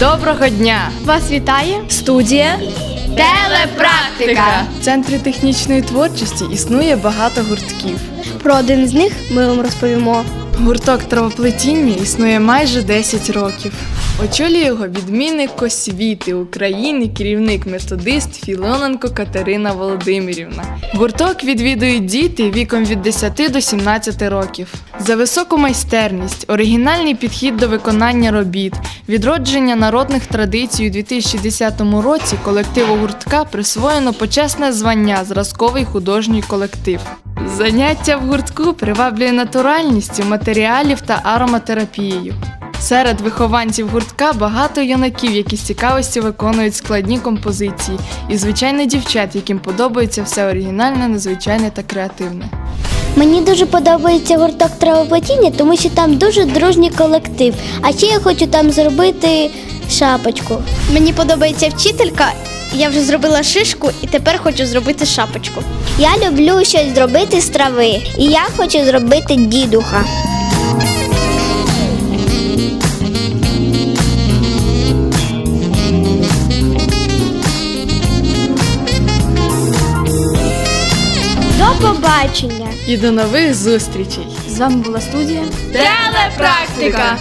Доброго дня! Вас вітає Студія. Телепрактика! В центрі технічної творчості існує багато гуртків. про один з них. Ми вам розповімо. Гурток травоплетіння існує майже 10 років. Очолює його відмінник освіти України, керівник методист Філоненко Катерина Володимирівна. Гурток відвідують діти віком від 10 до 17 років. За високу майстерність, оригінальний підхід до виконання робіт, відродження народних традицій у 2010 році колективу гуртка присвоєно почесне звання Зразковий художній колектив. Заняття в гуртку приваблює натуральністю матеріалів та ароматерапією. Серед вихованців гуртка багато юнаків, які з цікавості виконують складні композиції, і звичайно дівчат, яким подобається все оригінальне, незвичайне та креативне. Мені дуже подобається гурток травоплетіння, тому що там дуже дружній колектив. А ще я хочу там зробити шапочку. Мені подобається вчителька. Я вже зробила шишку і тепер хочу зробити шапочку. Я люблю щось зробити з трави, і я хочу зробити дідуха. До побачення! І до нових зустрічей! З вами була студія. Телепрактика!